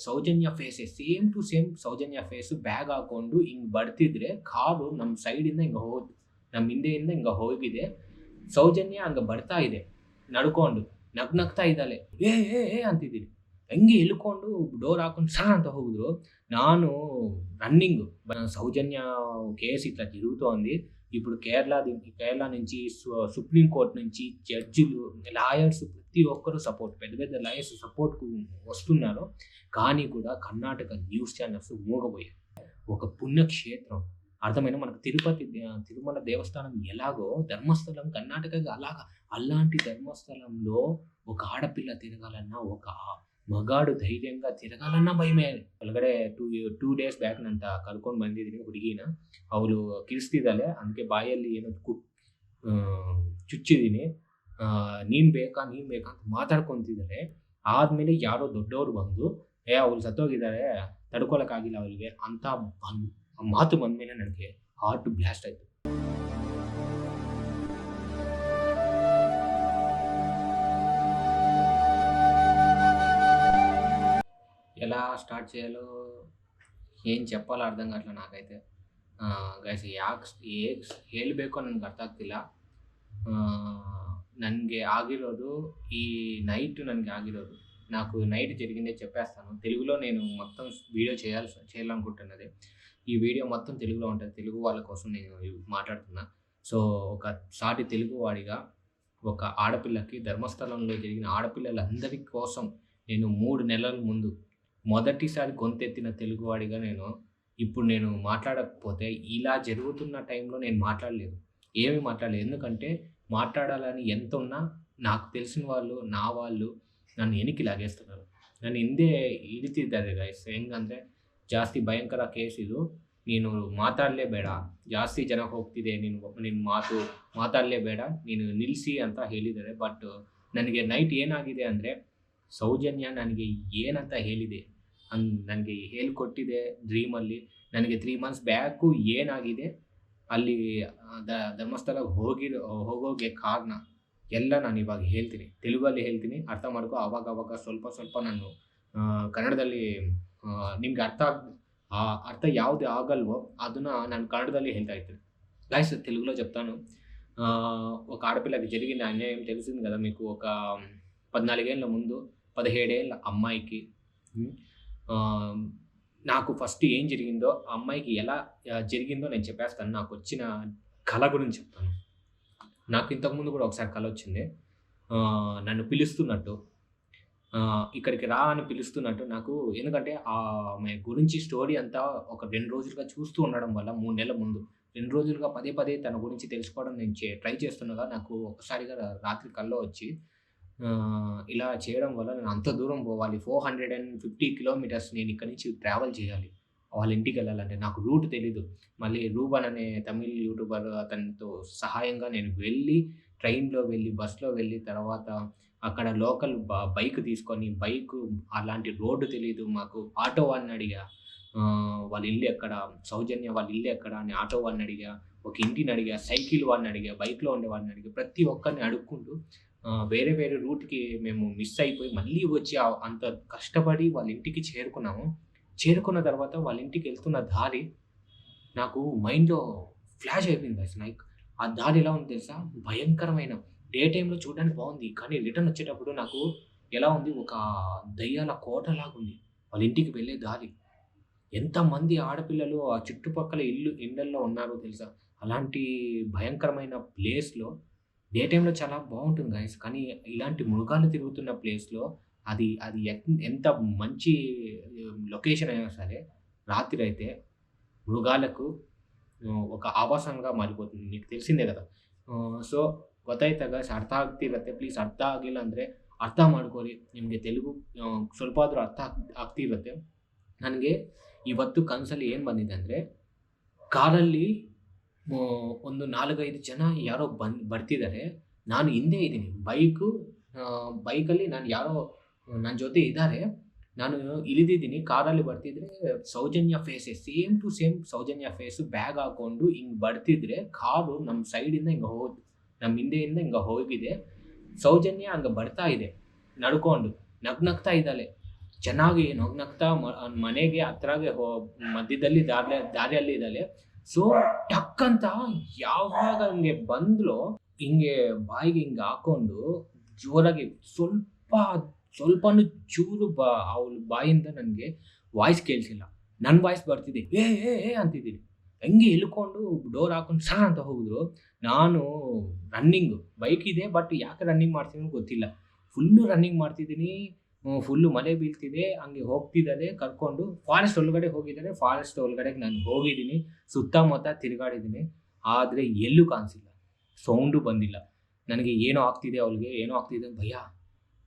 Soujanya ಫೇಸೇ same to same Soujanya face bag ಹಾಕೊಂಡು ಹಿಂಗ್ ಬರ್ತಿದ್ರೆ car ನಮ್ಮ ಸೈಡಿಂದ ಹಿಂಗೆ ಹೋದ್ ನಮ್ಮ ಹಿಂದೆಯಿಂದ ಹಿಂಗೆ ಹೋಗಿದೆ ಸೌಜನ್ಯ ಹಂಗೆ ಬರ್ತಾ ಇದೆ ನಡ್ಕೊಂಡು ನಗ್ನಗ್ತಾ ಇದ್ದಾಳೆ ಏ ಏ ಏ ಅಂತಿದ್ದೀನಿ ಹಂಗೆ ಇಳ್ಕೊಂಡು ಡೋರ್ ಹಾಕೊಂಡು ಸಹ ಅಂತ ಹೋಗಿದ್ರು ನಾನು రన్నింగ్ సౌజన్య కేసు ఇట్లా జరుగుతోంది ఇప్పుడు కేరళ ది- కేరళ నుంచి సు- సుప్రీం కోర్టు నుంచి జడ్జిలు లాయర్స్ ప్రతి ఒక్కరు సపోర్ట్ పెద్ద పెద్ద లాయర్స్ సపోర్ట్కు వస్తున్నారు కానీ కూడా కర్ణాటక న్యూస్ ఛానల్స్ మూగబోయాయి ఒక పుణ్యక్షేత్రం అర్థమైన మనకు తిరుపతి దే- తిరుమల దేవస్థానం ఎలాగో ధర్మస్థలం కర్ణాటకగా అలాగా అలాంటి ధర్మస్థలంలో ఒక ఆడపిల్ల తిరగాలన్నా ఒక ಮಗಾಡು ಧೈರ್ಯಂಗ ತಿರಗಾಲನ್ನ ಭಯಮೇ ಒಳಗಡೆ ಟೂ ಟೂ ಡೇಸ್ ಬ್ಯಾಕ್ ನಂತ ಕರ್ಕೊಂಡು ಬಂದಿದ್ದೀನಿ ಹುಡುಗಿನ ಅವಳು ಕಿರಿಸ್ತಿದ್ದಾಳೆ ಅದಕ್ಕೆ ಬಾಯಲ್ಲಿ ಏನೋ ಕು ಆ, ಚುಚ್ಚಿದ್ದೀನಿ ಆ, ನೀನ್ ಬೇಕಾ ನೀನ್ ಬೇಕಾ ಅಂತ ಮಾತಾಡ್ಕೊಂತಿದ್ದಾರೆ ಆದ್ಮೇಲೆ ಯಾರೋ ದೊಡ್ಡವರು ಬಂದು ಏ ಅವಳು ಸತ್ತೋಗಿದ್ದಾರೆ ತಡ್ಕೊಳಕ್ಕಾಗಿಲ್ಲ ಅವಳಿಗೆ ಅಂತ ಬಂದ್ ಮಾತು ಬಂದ್ಮೇಲೆ ನನಗೆ ಹಾರ್ಟ್ ಬ್ಲಾಸ್ಟ್ ಆಯ್ತು ఎలా స్టార్ట్ చేయాలో ఏం చెప్పాలో ಅರ್ಥ ಕಾವಟ್ಲ ನಾಕೈತೆ ಗೈಸ್ ಯಾಕೆ ಏ ಹೇಳಬೇಕು ನನಗೆ ಅರ್ಥ ಆಗ್ತಿಲ್ಲ ನನಗೆ ಆಗಿರೋದು ఈ నైట్ ನನಗೆ ಆಗಿರೋದು నాకు నైట్ జరిగిందే చెప్పేస్తాను తెలుగులో నేను మొత్తం వీడియో చేయాల్సి చేయాలనుకుంటున్నది ఈ వీడియో మొత్తం తెలుగులో ఉంటుంది తెలుగు వాళ్ళ కోసం నేను ఇవి మాట్లాడుతున్నా సో ఒక సాటి తెలుగు వాడిగా ఒక ఆడపిల్లకి ధర్మస్థలంలో జరిగిన ఆడపిల్లలందరి కోసం నేను మూడు నెలల ముందు మొదటిసారి గొంతెత్తిన తెలుగువాడిగా నేను ఇప్పుడు నేను మాట్లాడకపోతే ఇలా జరుగుతున్న టైంలో నేను మాట్లాడలేదు ఏమీ మాట్లాడలేదు ఎందుకంటే మాట్లాడాలని ఎంత ఉన్నా నాకు తెలిసిన వాళ్ళు నా వాళ్ళు ನನ್ನ ಎನಿಕೆ ಲಾಗೇಸ್ತಾರೆ ನಾನು ಹಿಂದೆ ಹಿಡಿತಿದ್ದಾರೆ ಗೈಸ್ ಹೆಂಗಂದರೆ ಜಾಸ್ತಿ ಭಯಂಕರ ಕೇಸ್ ಇದು ನೀನು ಮಾತಾಡಲೇಬೇಡ ಜಾಸ್ತಿ ಜನ ಹೋಗ್ತಿದೆ ನೀನು ನಿನ್ನ ಮಾತು ಮಾತಾಡಲೇಬೇಡ ನೀನು ನಿಲ್ಲಿಸಿ ಅಂತ ಹೇಳಿದ್ದಾರೆ ಬಟ್ ನನಗೆ ನೈಟ್ ಏನಾಗಿದೆ ಅಂದರೆ ಸೌಜನ್ಯ ನನಗೆ ಏನಂತ ಹೇಳಿದೆ ಅನ್ ನನಗೆ ಹೇಳ್ಕೊಟ್ಟಿದೆ ಡ್ರೀಮಲ್ಲಿ ನನಗೆ ತ್ರೀ ಮಂತ್ಸ್ ಬ್ಯಾಕು ಏನಾಗಿದೆ ಅಲ್ಲಿ ಧರ್ಮಸ್ಥಳಕ್ಕೆ ಹೋಗಿ ಹೋಗೋಗೆ ಕಾರಣ ಎಲ್ಲ ನಾನು ಇವಾಗ ಹೇಳ್ತೀನಿ. ತೆಲುಗಲ್ಲಿ ಹೇಳ್ತೀನಿ. ಅರ್ಥ ಮಾಡ್ಕೊ. ಆವಾಗ ಆವಾಗ ಸ್ವಲ್ಪ ಸ್ವಲ್ಪ ನಾನು ಕನ್ನಡದಲ್ಲಿ ನಿಮ್ಗೆ ಅರ್ಥ ಅರ್ಥ ಯಾವುದು ಆಗಲ್ವೋ ಅದನ್ನ ನಾನು ಕನ್ನಡದಲ್ಲಿ ಹೇಳ್ತಾ ఇర్తాను గైస్ తెలుగులో చెప్తాను ఒక ఆడపిల్లకి జరిగిన ಕದ తెలిసింది కదా మీకు ఒక ಮುಂದು ముందు పదిహేడేళ్ళ అమ్మాయికి నాకు ఫస్ట్ ఏం జరిగిందో ఆ అమ్మాయికి ఎలా జరిగిందో నేను చెప్పేస్తాను. నాకు వచ్చిన కళ గురించి చెప్తాను. నాకు ఇంతకుముందు కూడా ఒకసారి కళ వచ్చింది. నన్ను పిలుస్తున్నట్టు. ఇక్కడికి రా అని పిలుస్తున్నట్టు నాకు ఎందుకంటే ఆమె గురించి స్టోరీ అంతా ఒక రెండు రోజులుగా చూస్తూ ఉండడం వల్ల మూడు నెలల ముందు రెండు రోజులుగా పదే పదే తన గురించి తెలుసుకోవడం నేను ట్రై చేస్తుండగా నాకు ఒకసారిగా రాత్రి కల్లో వచ్చి ఇలా చేయడం వల్ల నేను అంత దూరం పోవాలి. Four hundred and fifty kilometres నేను ఇక్కడి నుంచి ట్రావెల్ చేయాలి. వాళ్ళ ఇంటికి వెళ్ళాలంటే నాకు రూట్ తెలీదు. మళ్ళీ రూబన్ అనే తమిళ్ యూట్యూబర్ అతనితో సహాయంగా నేను వెళ్ళి ట్రైన్లో వెళ్ళి బస్లో వెళ్ళి తర్వాత అక్కడ లోకల్ బ బైక్ తీసుకొని బైక్ అలాంటి రోడ్డు తెలీదు మాకు. ఆటో వాడిని అడిగా. వాళ్ళ ఇల్లు ఎక్కడ? సౌజన్య వాళ్ళ ఇల్లు ఎక్కడ? అని ఆటో వాడిని అడిగా. ఒక ఇంటిని అడిగా. సైకిల్ వాడిని అడిగా. బైక్లో ఉండే వాడిని అడిగా. ప్రతి ఒక్కరిని అడుక్కుంటూ వేరే వేరే రూట్కి మేము మిస్ అయిపోయి మళ్ళీ వచ్చి అంత కష్టపడి వాళ్ళ ఇంటికి చేరుకున్నాము. చేరుకున్న తర్వాత వాళ్ళ ఇంటికి వెళ్తున్న దారి నాకు మైండ్లో ఫ్లాష్ అయిపోయింది అసలు. లైక్ ఆ దారి ఎలా ఉంది తెలుసా? భయంకరమైన. డే టైంలో చూడడానికి బాగుంది. కానీ రిటర్న్ వచ్చేటప్పుడు నాకు ఎలా ఉంది? ఒక దయ్యాల కోటలాగా ఉంది. వాళ్ళ ఇంటికి వెళ్ళే దారి. ఎంతమంది ఆడపిల్లలు ఆ చుట్టుపక్కల ఇల్లు ఇళ్ళల్లో ఉన్నారో తెలుసా? అలాంటి భయంకరమైన ప్లేస్లో డే టైంలో చాలా బాగుంటుంది గాయస్. కానీ ఇలాంటి మృగాలు తిరుగుతున్న ప్లేస్లో అది అది ఎంత మంచి లొకేషన్ అయినా సరే రాత్రి అయితే మృగాలకు ఒక ఆవాసంగా మారిపోతుంది. మీకు తెలిసిందే కదా. సో గొత్త గాయస్ అర్థ ఆగ్తీరతే ప్లీజ్ అర్థ ఆగిలా అందరే అర్థ మాడుకోరి నిమ్గె తెలుగు స్వల్పాదులు అర్థ ఆగ్తీరతే ನನಗೆ ಇವತ್ತು ಕನಸಲ್ಲಿ ಏನು ಬಂದಿದೆ ಅಂದರೆ ಕಾರಲ್ಲಿ ಒಂದು ನಾಲ್ಕೈದು ಜನ ಯಾರೋ ಬಂದು ಬರ್ತಿದ್ದಾರೆ ನಾನು ಹಿಂದೆ ಇದ್ದೀನಿ. ಬೈಕು ಬೈಕಲ್ಲಿ ನಾನು ಯಾರೋ ನನ್ನ ಜೊತೆ ಇದ್ದಾರೆ. ನಾನು ಇಳಿದಿದ್ದೀನಿ. ಕಾರಲ್ಲಿ ಬರ್ತಿದ್ರೆ Soujanya ಫೇಸೇ same to same Soujanya face bag ಹಾಕೊಂಡು ಹಿಂಗೆ ಬರ್ತಿದ್ರೆ ಕಾರು ನಮ್ಮ ಸೈಡಿಂದ ಹಿಂಗೆ ಹೋದ್ ನಮ್ಮ ಹಿಂದೆಯಿಂದ ಹಿಂಗೆ ಹೋಗಿದೆ. ಸೌಜನ್ಯ ಹಂಗೆ ಬರ್ತಾ ಇದೆ. ನಡ್ಕೊಂಡು ನಗ್ನಗ್ತಾ ಇದ್ದಾಳೆ. ಚೆನ್ನಾಗಿ ನಗ್ನಗ್ತಾ ನಗ್ತಾ ಮನೆಗೆ ಹತ್ರಾಗೆ ಹೋ, ಮಧ್ಯದಲ್ಲಿ ದಾರಿ ದಾರಿಯಲ್ಲಿ ಇದ್ದಾಳೆ ಸೊ ಟಕ್ ಅಂತ ಯಾವಾಗ ಹಂಗೆ ಬಂದ್ಲು, ಹಿಂಗೆ ಬಾಯಿಗೆ ಹಿಂಗೆ ಹಾಕೊಂಡು ಜೋರಾಗಿ ಸ್ವಲ್ಪ, ಸ್ವಲ್ಪನೂ ಚೂರು ಬಾ ಅವಳ ಬಾಯಿಂದ ನನಗೆ ವಾಯ್ಸ್ ಕೇಳಿಸಿಲ್ಲ. ನನ್ನ ವಾಯ್ಸ್ ಬರ್ತಿದೆ. ಏ ಏ ಏ ಅಂತಿದ್ದೀನಿ. ಹಂಗೆ ಇಳ್ಕೊಂಡು ಡೋರ್ ಹಾಕೊಂಡು ಸಹ ಅಂತ ಹೋಗಿದ್ರು. ನಾನು ರನ್ನಿಂಗ್ ಬೈಕ್ ಇದೆ ಬಟ್ ಯಾಕೆ ರನ್ನಿಂಗ್ ಮಾಡ್ತೀನಿ ಗೊತ್ತಿಲ್ಲ. ಫುಲ್ಲು ರನ್ನಿಂಗ್ ಮಾಡ್ತಿದ್ದೀನಿ. ಫುಲ್ಲು ಮಳೆ ಬೀಳ್ತಿದೆ, ಹಂಗೆ ಹೋಗ್ತಿದ್ದಾರೆ, ಕರ್ಕೊಂಡು ಫಾರೆಸ್ಟ್ ಒಳಗಡೆ ಹೋಗಿದ್ದಾರೆ. ಫಾರೆಸ್ಟ್ ಒಳಗಡೆ ನಾನು ಹೋಗಿದ್ದೀನಿ, ಸುತ್ತಮುತ್ತ ತಿರುಗಾಡಿದ್ದೀನಿ. ಆದರೆ ಎಲ್ಲೂ ಕಾಣಿಸಿಲ್ಲ. ಸೌಂಡು ಬಂದಿಲ್ಲ. ನನಗೆ ಏನೋ ಆಗ್ತಿದೆ ಅವಳಿಗೆ, ಏನೋ ಆಗ್ತಿದೆ ಭಯ.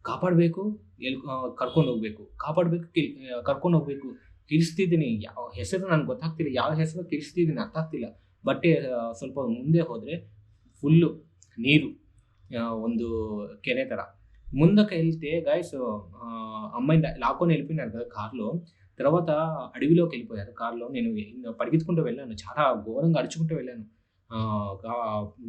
ಕಾಪಾಡಬೇಕು ಎಲ್ಲಿ ಕರ್ಕೊಂಡು ಹೋಗ್ಬೇಕು. ಕಾಪಾಡಬೇಕು ಕಿಲ್ ಕರ್ಕೊಂಡು ಹೋಗ್ಬೇಕು. ಕಿರಿಸ್ತಿದ್ದೀನಿ. ಯಾವ ಹೆಸರು ನನಗೆ ಗೊತ್ತಾಗ್ತಿಲ್ಲ. ಯಾವ ಹೆಸರು ಕಿರಿಸ್ತಿದ್ದೀನಿ ಅರ್ಥ ಆಗ್ತಿಲ್ಲ. ಬಟ್ಟೆ ಸ್ವಲ್ಪ ಮುಂದೆ ಹೋದರೆ ಫುಲ್ಲು ನೀರು ಒಂದು ಕೆರೆ ಥರ ముందుకు వెళ్తే గాయస్ అమ్మాయిని లాక్కొని వెళ్ళిపోయినారు కదా కార్లో. తర్వాత అడవిలోకి వెళ్ళిపోయారు. కార్లో నేను పరిగెత్తుకుంటూ వెళ్ళాను. చాలా ఘోరంగా అరుచుకుంటూ వెళ్ళాను.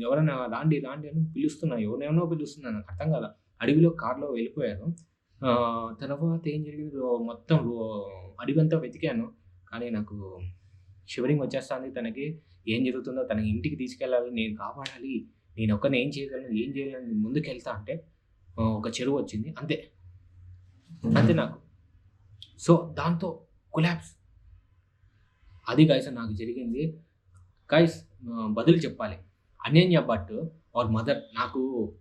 ఎవరైనా రాండి రాండి అని పిలుస్తున్నాను ఎవరినెవరో పిలుస్తున్నాను నాకు అర్థం కదా అడవిలో కార్లో వెళ్ళిపోయారు. తర్వాత ఏం జరిగింది? మొత్తం అడవి అంతా వెతికాను. కానీ నాకు షివరింగ్ వచ్చేస్తుంది. తనకి ఏం జరుగుతుందో తన ఇంటికి తీసుకెళ్ళాలి. నేను కాపాడాలి. నేను ఒక్కరిని ఏం చేయగలను? ఏం చేయగలను ముందుకు వెళ్తా అంటే ఒక చెరువు వచ్చింది. అంతే. అంతే నాకు. సో దాంతో కులాబ్స్. అది గైస్ నాకు జరిగింది. గైస్ బదులు చెప్పాలి. అనన్య భట్ ఆర్ మదర్ నాకు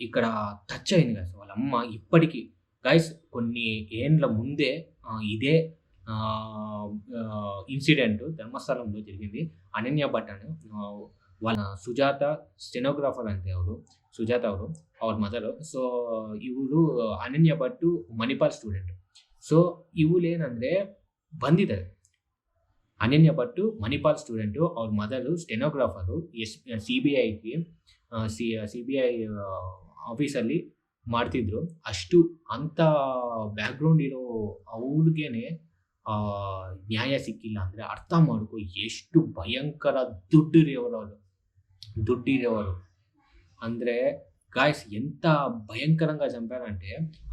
ఇక్కడ టచ్ అయింది గాయస్ వాళ్ళ అమ్మ ఇప్పటికీ. గాయస్ కొన్ని ఏండ్ల ముందే ఇదే ఇన్సిడెంట్ ధర్మస్థలంలో జరిగింది. అనన్య భట్ అని వాళ్ళ సుజాత స్టెనోగ్రాఫర్ అంటే ఎవరు? సుజాత ఎవరు? ಅವ್ರ ಮದರು ಸೊ ಇವಳು ಅನನ್ಯ ಭಟ್ಟು ಮಣಿಪಾಲ್ ಸ್ಟೂಡೆಂಟ್ ಸೊ ಇವಳೇನಂದ್ರೆ ಬಂದಿದ್ದಾರೆ. ಅನನ್ಯ ಭಟ್ಟು ಮಣಿಪಾಲ್ ಸ್ಟೂಡೆಂಟು ಅವ್ರ mother stenographer S C B ಐಗೆ C C B I ಆಫೀಸಲ್ಲಿ ಮಾಡ್ತಿದ್ರು. ಅಷ್ಟು ಅಂಥ ಬ್ಯಾಕ್ಗ್ರೌಂಡ್ ಇರೋ ಅವ್ರಿಗೇನೆ ನ್ಯಾಯ ಸಿಕ್ಕಿಲ್ಲ ಅಂದರೆ ಅರ್ಥ ಮಾಡ್ಕೊ ಎಷ್ಟು ಭಯಂಕರ ದುಡ್ಡಿರೋರು ಅವರು ದುಡ್ಡಿರೋರು. ಅಂದರೆ గాయస్ ఎంత భయంకరంగా చంపారంటే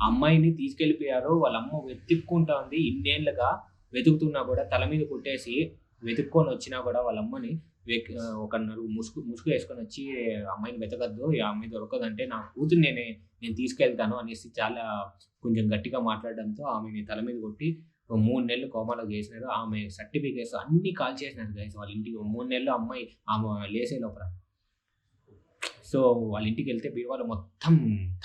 అమ్మాయిని తీసుకెళ్ళిపోయారు వాళ్ళ అమ్మ వెతుక్కుంటా ఉంది. ఇన్నేళ్ళుగా వెతుకుతున్నా కూడా తల మీద కొట్టేసి వెతుక్కొని వచ్చినా కూడా వాళ్ళ అమ్మని ఒక నలుగు ముసుగు ముసుగు వేసుకొని వచ్చి అమ్మాయిని వెతకద్దు ఈ అమ్మాయి దొరకదంటే నా కూతురు నేనే నేను తీసుకెళ్తాను అనేసి చాలా కొంచెం గట్టిగా మాట్లాడడంతో ఆమెని తల మీద కొట్టి మూడు నెలలు కోమాలో చేసినారు. ఆమె సర్టిఫికేట్స్ అన్ని కాల్ చేసినారు గైస్ వాళ్ళ ఇంటికి. మూడు నెలలు అమ్మాయి ఆమె లేసే లోపల. సో వాళ్ళ ఇంటికి వెళ్తే బీరువాలో మొత్తం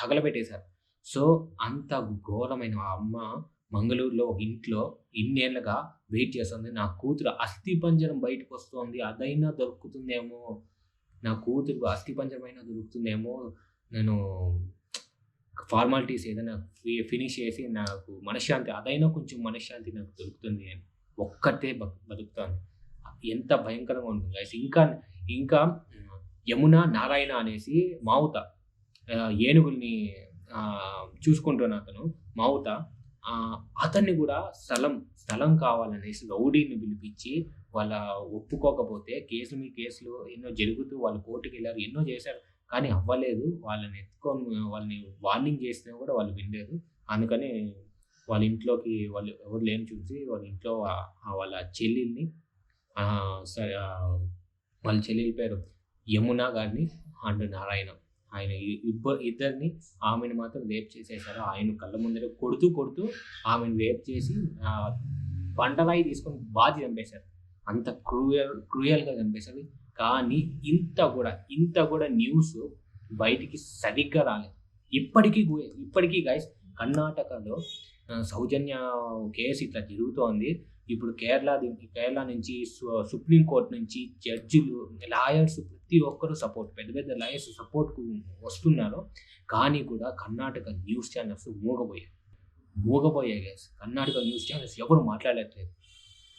తగలబెట్టేశారు. సో అంత ఘోరమైన ఆ అమ్మ మంగళూరులో ఒక ఇంట్లో ఇన్నేళ్ళగా వెయిట్ చేస్తుంది. నా కూతురు అస్థి పంజరం బయటకు వస్తుంది. అదైనా దొరుకుతుందేమో? నా కూతురు అస్థి పంజరం అయినా దొరుకుతుందేమో? నేను ఫార్మాలిటీస్ ఏదైనా ఫినిష్ చేసి నాకు మనశ్శాంతి అదైనా కొంచెం మనశ్శాంతి నాకు దొరుకుతుంది అని ఒక్కటే బ- బతుకుతాను ఎంత భయంకరంగా ఉంటుంది. ఇంకా ఇంకా యమున నారాయణ అనేసి మావుత ఏనుగుల్ని చూసుకుంటున్న అతను మావుత అతన్ని కూడా స్థలం స్థలం కావాలనేసి రౌడీని పిలిపించి వాళ్ళ ఒప్పుకోకపోతే కేసులు మీ కేసులు ఎన్నో జరుగుతూ వాళ్ళు కోర్టుకు వెళ్ళారు ఎన్నో చేశారు కానీ అవ్వలేదు. వాళ్ళని ఎత్తుకొని వాళ్ళని వార్నింగ్ చేసినా కూడా వాళ్ళు వినలేదు. అందుకని వాళ్ళ ఇంట్లోకి వాళ్ళు ఎవరు లేని చూసి వాళ్ళ ఇంట్లో వాళ్ళ చెల్లెల్ని సరే వాళ్ళ చెల్లెల పేరు యమున గారిని అండ్ నారాయణ. ఆయన ఇబ్బ ఇద్దరిని ఆమెను మాత్రం రేప్ చేసేసారు ఆయన కళ్ళ ముందర కొడుతూ కొడుతూ ఆమెను రేప్ చేసి పంటలాయి తీసుకొని బాధి చంపేశారు. అంత క్రూయల్ క్రూయల్గా చంపేశారు. కానీ ఇంత కూడా ఇంత కూడా న్యూస్ బయటికి సరిగ్గా రాలేదు. ఇప్పటికీ ఇప్పటికీ గైస్ కర్ణాటకలో సౌజన్య కేసు ఇట్లా జరుగుతోంది ఇప్పుడు కేరళ కేరళ నుంచి సు- సుప్రీం నుంచి జడ్జిలు లాయర్స్ ప్రతి ఒక్కరూ సపోర్ట్ పెద్ద పెద్ద లాయర్స్ సపోర్ట్కు వస్తున్నారు. కానీ కూడా కర్ణాటక న్యూస్ ఛానల్స్ మూగబోయాయి. మూగబోయాయి గైస్ కర్ణాటక న్యూస్ ఛానల్స్ ఎవరు మాట్లాడట్లేదు.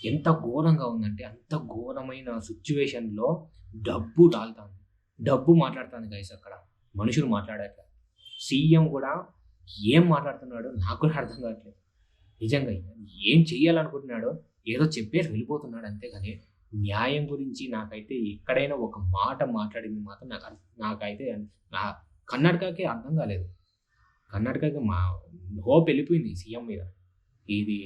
ఎంత ఘోరంగా ఉందంటే అంత ఘోరమైన సిచ్యువేషన్లో డబ్బు డాలుతుంది డబ్బు మాట్లాడుతుంది గైస్ అక్కడ. మనుషులు మాట్లాడట్లేదు సీఎం కూడా ఏం మాట్లాడుతున్నాడో నాకు కూడా అర్థం కావట్లేదు. నిజంగా ఏం చెయ్యాలనుకుంటున్నాడో ఏదో చెప్పేసి వెళ్ళిపోతున్నాడు అంతేగాని న్యాయం గురించి నాకైతే ఎక్కడైనా ఒక మాట మాట్లాడింది మాత్రం నాకు నాకైతే నా కర్ణాటకకే అర్థం కాలేదు. కర్ణాటకకి మా హోప్ వెళ్ళిపోయింది సీఎం మీద. ఇది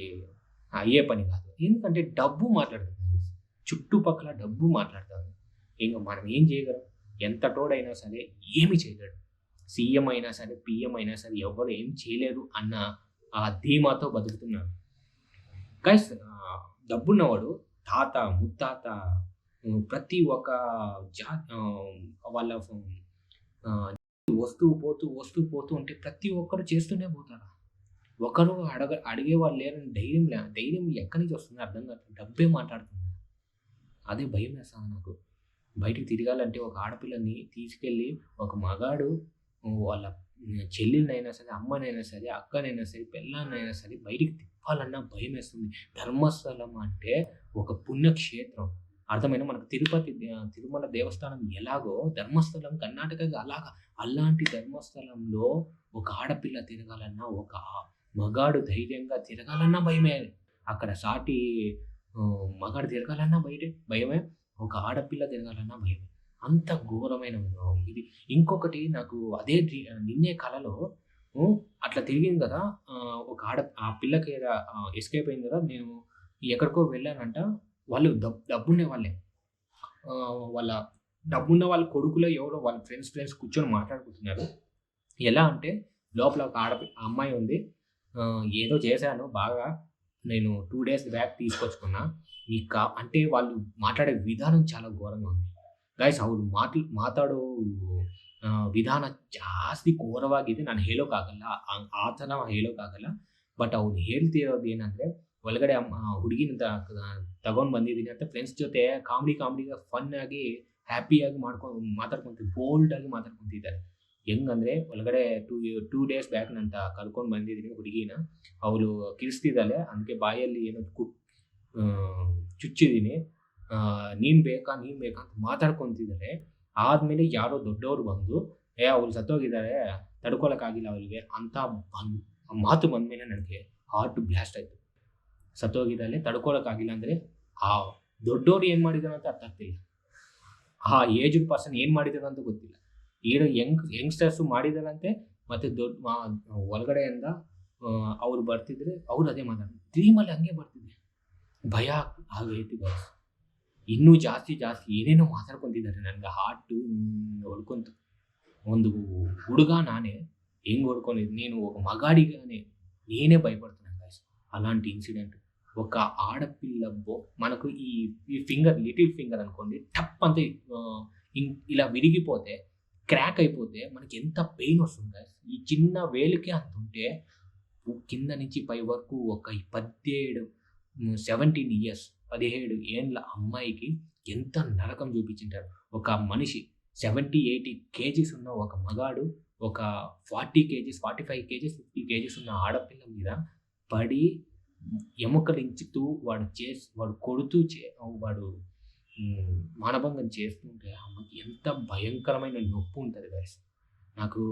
అయ్యే పని కాదు. ఎందుకంటే డబ్బు మాట్లాడుతుంది చుట్టుపక్కల డబ్బు మాట్లాడుతుంది ఇంకా మనం ఏం చేయగలం? ఎంత తోడైనా సరే ఏమి చేయలేడు. సీఎం అయినా సరే పిఎం అయినా సరే ఎవరు ఏం చేయలేరు అన్న ఆ ధీమాతో బతుకుతున్నాను గైస్ డబ్బున్నవాడు తాత ముత్తాత ప్రతి ఒక్క జా వాళ్ళ వస్తూ పోతూ వస్తూ పోతూ ఉంటే ప్రతి ఒక్కరు చేస్తూనే పోతారు. ఒకరు అడగ అడిగే వాళ్ళు లేరని ధైర్యం లే ధైర్యం ఎక్కడి నుంచి వస్తుంది అర్థం కాదు. డబ్బే మాట్లాడుతుంది. అదే భయం వేస్తాను నాకు. బయటికి తిరగాలంటే ఒక ఆడపిల్లని తీసుకెళ్ళి ఒక మగాడు వాళ్ళ చెల్లినైనా సరే అమ్మనైనా సరే అక్కనైనా సరే పిల్లనైనా సరే బయటికి తిప్పాలన్నా భయం వేస్తుంది ధర్మస్థలం అంటే ఒక పుణ్యక్షేత్రం. అర్థమైన మనకు తిరుపతి తిరుమల దేవస్థానం ఎలాగో ధర్మస్థలం కర్ణాటకగా అలాగా అలాంటి ధర్మస్థలంలో ఒక ఆడపిల్ల తిరగాలన్నా ఒక మగాడు ధైర్యంగా తిరగాలన్నా భయమే. అక్కడ సాటి మగాడు తిరగాలన్నా బయటే భయమే. ఒక ఆడపిల్ల తిరగాలన్నా భయమే. అంత ఘోరమైన ఇది ఇంకొకటి నాకు అదే నిన్నే కళలో అట్లా తిరిగింది కదా ఒక ఆడ ఆ పిల్లకి ఎస్కేప్ అయింది కదా నేను ఎక్కడికో వెళ్ళానంట వాళ్ళు డబ్ డబ్బున్నే వాళ్ళే. వాళ్ళ డబ్బున్న వాళ్ళ కొడుకులో ఎవరో వాళ్ళ ఫ్రెండ్స్ ఫ్రెండ్స్ కూర్చొని మాట్లాడుకుంటున్నారు. ఎలా అంటే లోపల ఒక ఆడ అమ్మాయి ఉంది ఏదో చేశాను బాగా నేను టూ డేస్ బ్యాక్ తీసుకొచ్చుకున్నా. ఈ అంటే వాళ్ళు మాట్లాడే విధానం చాలా ఘోరంగా ఉంది. ಗೈಸ್ ಅವ್ರು ಮಾತು ಮಾತಾಡೋ ವಿಧಾನ ಜಾಸ್ತಿ ಘೋರವಾಗಿದೆ. ನಾನು ಹೇಳೋಕ್ಕಾಗಲ್ಲ ಆ- ಥರ ಹೇಳೋಕ್ಕಾಗಲ್ಲ ಬಟ್ ಅವ್ರು ಹೇಳ್ತಿರೋದು ಏನಂದರೆ, ಒಳಗಡೆ ಹುಡುಗಿನ ತಗೊಂಡು ಬಂದಿದ್ದೀನಿ ಅಂತ ಫ್ರೆಂಡ್ಸ್ ಜೊತೆ ಕಾಮಿಡಿ ಕಾಮಿಡಿಗೆ ಫನ್ ಆಗಿ ಹ್ಯಾಪಿಯಾಗಿ ಮಾಡ್ಕೊಂಡು ಮಾತಾಡ್ಕೊಂತ ಬೋಲ್ಡ್ ಆಗಿ ಮಾತಾಡ್ಕೊಂತಿದ್ದಾರೆ. ಹೆಂಗಂದ್ರೆ, ಒಳಗಡೆ ಟೂ ಟೂ ಡೇಸ್ ಬ್ಯಾಕ್ ನಂತ ಕರ್ಕೊಂಡು ಬಂದಿದ್ದೀನಿ ಹುಡುಗಿನ. ಅವಳು ಕಿರಿಸ್ತಿದ್ದಾಳೆ. ಅದಕ್ಕೆ ಬಾಯಲ್ಲಿ ಏನೋ ಕು ಚುಚ್ಚಿದ್ದೀನಿ ನೀನ್ ಬೇಕಾ ನೀನ್ ಬೇಕಾ ಅಂತ ಮಾತಾಡ್ಕೊಂತಿದ್ದಾರೆ ಆದ್ಮೇಲೆ ಯಾರೋ ದೊಡ್ಡವರು ಬಂದು, ಏ, ಅವ್ರು ಸತ್ತೋಗಿದ್ದಾರೆ ತಡ್ಕೊಳಕ್ಕಾಗಿಲ್ಲ ಅವ್ರಿಗೆ ಅಂತ ಬಂದ್ ಮಾತು ಬಂದ್ಮೇಲೆ ನನಗೆ ಹಾರ್ಟ್ ಬ್ಲಾಸ್ಟ್ ಆಯ್ತು. ಸತ್ತೋಗಿದ್ದಾಳೆ, ತಡ್ಕೊಳಕ್ಕಾಗಿಲ್ಲ ಅಂದ್ರೆ, ಆ ದೊಡ್ಡೋರು ಏನು ಮಾಡಿದಾರೆ ಅಂತ ಅರ್ಥ ಆಗ್ತಿಲ್ಲ. ಆ ಏಜ್ಡ್ ಪರ್ಸನ್ ಏನು ಮಾಡಿದಾರೆ ಅಂತ ಗೊತ್ತಿಲ್ಲ. ಏನು ಯಂಗ್ ಯಂಗ್ಸ್ಟರ್ಸ್ ಮಾಡಿದಾರಂತೆ, ಮತ್ತೆ ದೊಡ್ಡ ಒಳಗಡೆಯಿಂದ ಅವ್ರು ಬರ್ತಿದ್ರೆ ಅವ್ರು ಅದೇ ಮಾತಾಡ್ತಾರೆ. ಡ್ರೀಮಲ್ಲಿ ಹಂಗೆ ಬರ್ತಿದ್ರೆ ಭಯ ಆಗೈತಿ guys. ಇನ್ನೂ ಜಾಸ್ತಿ ಜಾಸ್ತಿ ಏನೇನೋ ಮಾತಾಡ್ಕೊಂತಿದ್ದಾರೆ ನನಗೆ ಹಾರ್ಟು ಹೊಡ್ಕೊಂತ ಒಂದು ಹುಡುಗ నానే ಹೆಂಗ್ ಹೊಡ್ಕೊಂಡಿದ್ದು నేను ఒక మగాడిగానే నేనే భయపడుతున్నాను guys. అలాంటి ఇన్సిడెంట్ ఒక ఆడపిల్ల బొ మనకు ఈ ఈ ఫింగర్ లిటిల్ ఫింగర్ అనుకోండి టప్ అంతే ఆ, ఇం- ఇలా విరిగిపోతే క్రాక్ అయిపోతే మనకి ఎంత పెయిన్ వస్తుంది guys. ఈ చిన్న వేలుకే అంత ఉంటే కింద నుంచి పై వరకు ఒక పదిహేడు సెవెంటీన్ ఇయర్స్ పదిహేడు ఏండ్ల అమ్మాయికి ఎంత నరకం చూపించింటారు. ఒక మనిషి సెవెంటీ ఎయిటీ కేజీస్ ఉన్న ఒక మగాడు ఒక forty KGs forty five KGs fifty KGs ఉన్న ఆడపిల్ల మీద పడి ఎముకలించుతూ వాడు చేసి వాడు కొడుతూ చే వాడు మానభంగం చేస్తుంటే ఆమెకి ఎంత భయంకరమైన నొప్పి ఉంటుంది గైస్ నాకు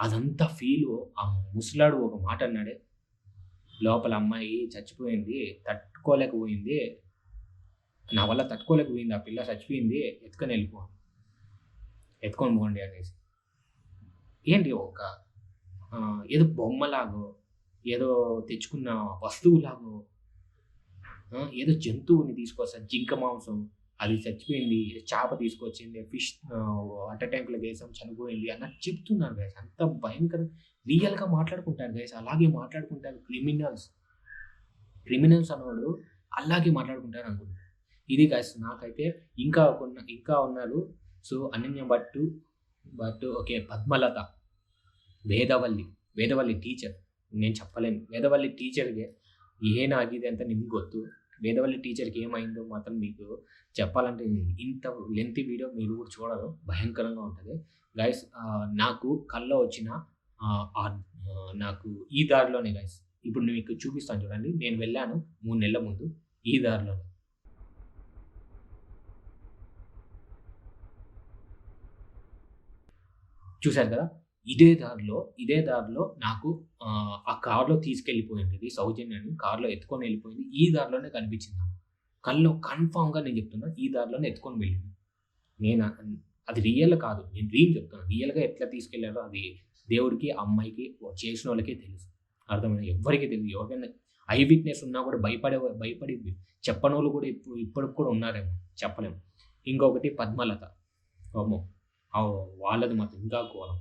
అదంతా ఫీల్ ఆ ముసలాడు ఒక మాట అన్నాడే లోపల అమ్మాయి చచ్చిపోయింది తట్టుకోలేకపోయింది. నా వల్ల తట్టుకోలేకపోయింది ఆ పిల్ల చచ్చిపోయింది ఎత్తుకొని వెళ్ళిపో. ఎత్తుకొని పోండి అనేసి. ఏంటి ఒక ఏదో బొమ్మలాగో ఏదో తెచ్చుకున్న వస్తువులాగో ఏదో జంతువుని తీసుకొస్తాను జింక మాంసం అది చచ్చిపోయింది చేప తీసుకొచ్చింది ఫిష్ వాటర్ ట్యాంకులో వేసాం చనిపోయింది అన్నట్టు చెప్తున్నారు గైస్ అంత భయంకర రియల్గా మాట్లాడుకుంటారు గైస్ అలాగే మాట్లాడుకుంటారు క్రిమినల్స్ క్రిమినల్స్ అన్నవాడు అలాగే మాట్లాడుకుంటారు అనుకుంటున్నాను ఇది కాదు నాకైతే ఇంకా కొన్న ఇంకా ఉన్నారు. So Ananya Bhat Bhat okay Padmalatha Vedavalli Vedavalli teacher నేను చెప్పలేను. వేదవల్లి టీచర్కి ఆగిది అంత నిమ్కు గొత్తు వేదవల్లి టీచర్కి ఏమైందో మాత్రం మీకు చెప్పాలంటే ఇంత లెంత్ వీడియో మీరు కూడా చూడరు. భయంకరంగా ఉంటుంది. గైస్ నాకు కళ్ళ వచ్చిన నాకు ఈ దారిలోనే గైస్ ఇప్పుడు నేను మీకు చూపిస్తాను చూడండి. నేను వెళ్ళాను మూడు నెలల ముందు ఈ దారిలో. చూశారు కదా? ఇదే దారిలో ఇదే దారిలో నాకు ఆ, కారులో కార్లో తీసుకెళ్ళిపోయింది. ఇది సౌజన్యాన్ని కార్లో ఎత్తుకొని వెళ్ళిపోయింది. ఈ దారిలోనే కనిపించింది. నాకు కన్ఫామ్గా నేను చెప్తున్నా ఈ దారిలోనే ఎత్తుకొని వెళ్ళింది. నేను అది రియల్ కాదు. నేను డ్రీమ్ చెప్తాను రియల్గా ఎట్లా తీసుకెళ్ళారో అది దేవుడికి అమ్మాయికి చేసిన వాళ్ళకే తెలుసు. అర్థమైంది ఎవరికి తెలియదు. ఎవరికైనా ఐ విట్నెస్ ఉన్నా కూడా భయపడే భయపడి చెప్పని వాళ్ళు కూడా ఇప్పుడు ఇప్పటికి కూడా ఉన్నారేమో. చెప్పలేము. ఇంకొకటి పద్మలత. అమ్మో వాళ్ళది మాత్రం ఇంకా ఘోరం.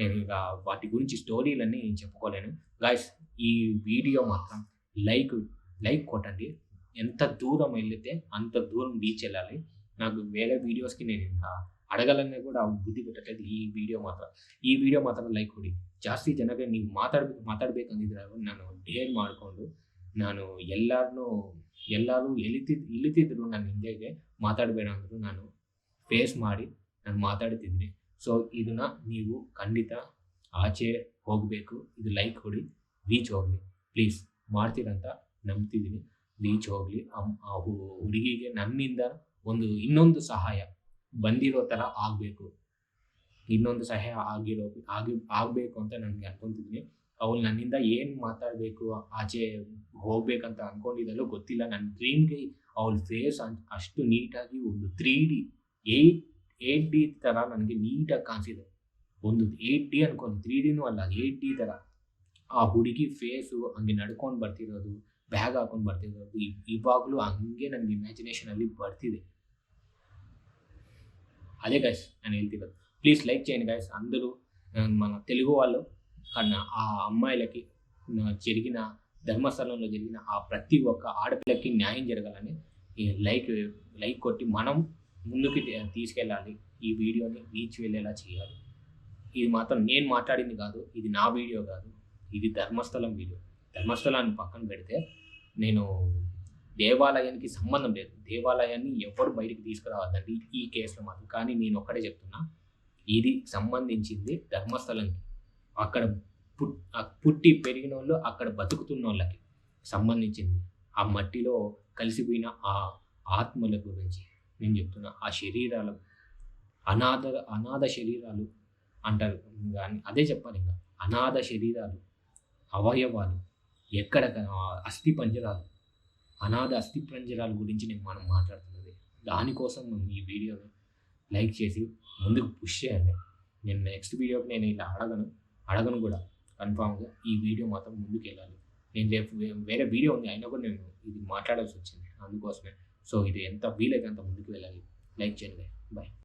నేను ఇక వాటి గురించి స్టోరీలన్నీ నేను చెప్పుకోలేను. గాయస్ ఈ వీడియో మాత్రం లైక్ లైక్ కొట్టండి. ఎంత దూరం వెళితే అంత దూరం రీచ్ వెళ్ళాలి. నాకు వేరే వీడియోస్కి నేను ఇంకా ಅಡಗಲನ್ನೇ ಕೂಡ ಬುದ್ಧಿ ಕೊಟ್ಟೈತೆ ಈ ವಿಡಿಯೋ ಮಾತ್ರ. ಈ ವಿಡಿಯೋ ಮಾತ್ರ ಲೈಕ್ ಕೊಡಿ. ಜಾಸ್ತಿ ಜನಕ್ಕೆ ನೀವು ಮಾತಾಡ್ಬೇಕು ಮಾತಾಡ್ಬೇಕಂದಿದ್ರೆ ನಾನು ಡೇರ್ ಮಾಡಿಕೊಂಡು ನಾನು ಎಲ್ಲರನ್ನೂ ಎಲ್ಲರೂ ಎಲಿತಿದ್ ಇಳಿತಿದ್ರು ನಾನು ಹಿಂದೆಗೆ, ಮಾತಾಡಬೇಡ ಅಂದರು ನಾನು ಫೇಸ್ ಮಾಡಿ ನಾನು ಮಾತಾಡ್ತಿದ್ದೀನಿ ಸೊ ಇದನ್ನ ನೀವು ಖಂಡಿತ ಆಚೆ ಹೋಗಬೇಕು. ಇದು ಲೈಕ್ ಕೊಡಿ. ರೀಚ್ ಹೋಗಲಿ. ಪ್ಲೀಸ್ ಮಾಡ್ತೀರಂತ ನಂಬ್ತಿದ್ದೀನಿ. ರೀಚ್ ಹೋಗಲಿ. ಆ ಹುಡುಗಿಗೆ ನನ್ನಿಂದ ಒಂದು ಇನ್ನೊಂದು ಸಹಾಯ. ಬಂದಿರೋ ಥರ ಆಗಬೇಕು. ಇನ್ನೊಂದು ಸಹಾಯ ಆಗಿರೋ, ಆಗಿ, ಆಗಬೇಕು ಅಂತ ನನಗೆ ಅನ್ಕೊಂತಿದ್ದೀನಿ ಅವಳು ನನ್ನಿಂದ ಏನು ಮಾತಾಡಬೇಕು, ಆಚೆ ಹೋಗ್ಬೇಕಂತ ಅನ್ಕೊಂಡಿದ್ದಲ್ಲೋ ಗೊತ್ತಿಲ್ಲ. ನನ್ನ ಡ್ರೀಮ್ಗೆ ಅವಳ ಫೇಸ್ ಅಷ್ಟು ನೀಟಾಗಿ ಒಂದು three D eight eight D ಥರ ನನಗೆ ನೀಟಾಗಿ ಕಾಣಿಸಿದೆ. ಒಂದು ಏಯ್ಟ್ ಡಿ ಅನ್ಕೊಂಡು ತ್ರೀ ಡಿನೂ ಅಲ್ಲ ಏಯ್ಟ್ ಡಿ ಥರ ಆ ಹುಡುಗಿ ಫೇಸು ಹಂಗೆ ನಡ್ಕೊಂಡು ಬರ್ತಿರೋದು ಬ್ಯಾಗ್ ಹಾಕೊಂಡು ಬರ್ತಿರೋದು ಇವಾಗಲೂ ಹಂಗೆ ನನಗೆ ಇಮ್ಯಾಜಿನೇಷನಲ್ಲಿ ಬರ್ತಿದೆ. అదే గైస్ నేను వెళ్తుంది ప్లీజ్ లైక్ చేయండి గైస్ అందరూ మన తెలుగు వాళ్ళు కన్నా ఆ అమ్మాయిలకి జరిగిన ధర్మస్థలంలో జరిగిన ఆ ప్రతి ఒక్క ఆడపిల్లకి న్యాయం జరగాలని ఈ లైక్ లైక్ కొట్టి మనం ముందుకి తీసుకెళ్ళాలి. ఈ వీడియోని రీచ్ వెళ్ళేలా చేయాలి. ఇది మాత్రం నేను మాట్లాడింది కాదు ఇది నా వీడియో కాదు ఇది ధర్మస్థలం వీడియో. ధర్మస్థలాన్ని పక్కన పెడితే నేను దేవాలయానికి సంబంధం లేదు. దేవాలయాన్ని ఎవరు బయటికి తీసుకురావద్దండి ఈ కేసులో మాత్రం. కానీ నేను ఒక్కడే చెప్తున్నా ఇది సంబంధించింది ధర్మస్థలంకి. అక్కడ పుట్ పుట్టి పెరిగిన వాళ్ళు అక్కడ బతుకుతున్న వాళ్ళకి సంబంధించింది. ఆ మట్టిలో కలిసిపోయిన ఆ ఆత్మల గురించి నేను చెప్తున్నా. ఆ శరీరాలు అనాథ అనాథ శరీరాలు అంటారు. కానీ అదే చెప్పాలి ఇంకా. అనాథ శరీరాలు అవయవాలు ఎక్కడ అస్థి పంజరాలు అనాథ అస్థి పంజరాల గురించి నేను మనం మాట్లాడుతున్నది. దానికోసం ఈ వీడియోని లైక్ చేసి ముందుకు పుష్ చేయండి. నేను నెక్స్ట్ వీడియోకి నేను ఇలా అడగను. అడగను కూడా. కన్ఫామ్గా ఈ వీడియో మాత్రం ముందుకు వెళ్ళాలి. నేను రేపు వేరే వీడియో ఉంది. అయినా కూడా నేను ఇది మాట్లాడాల్సి వచ్చింది. అందుకోసమే. సో ఇది ఎంత వీలైతే అంత ముందుకు వెళ్ళాలి. లైక్ చేయండి. బాయ్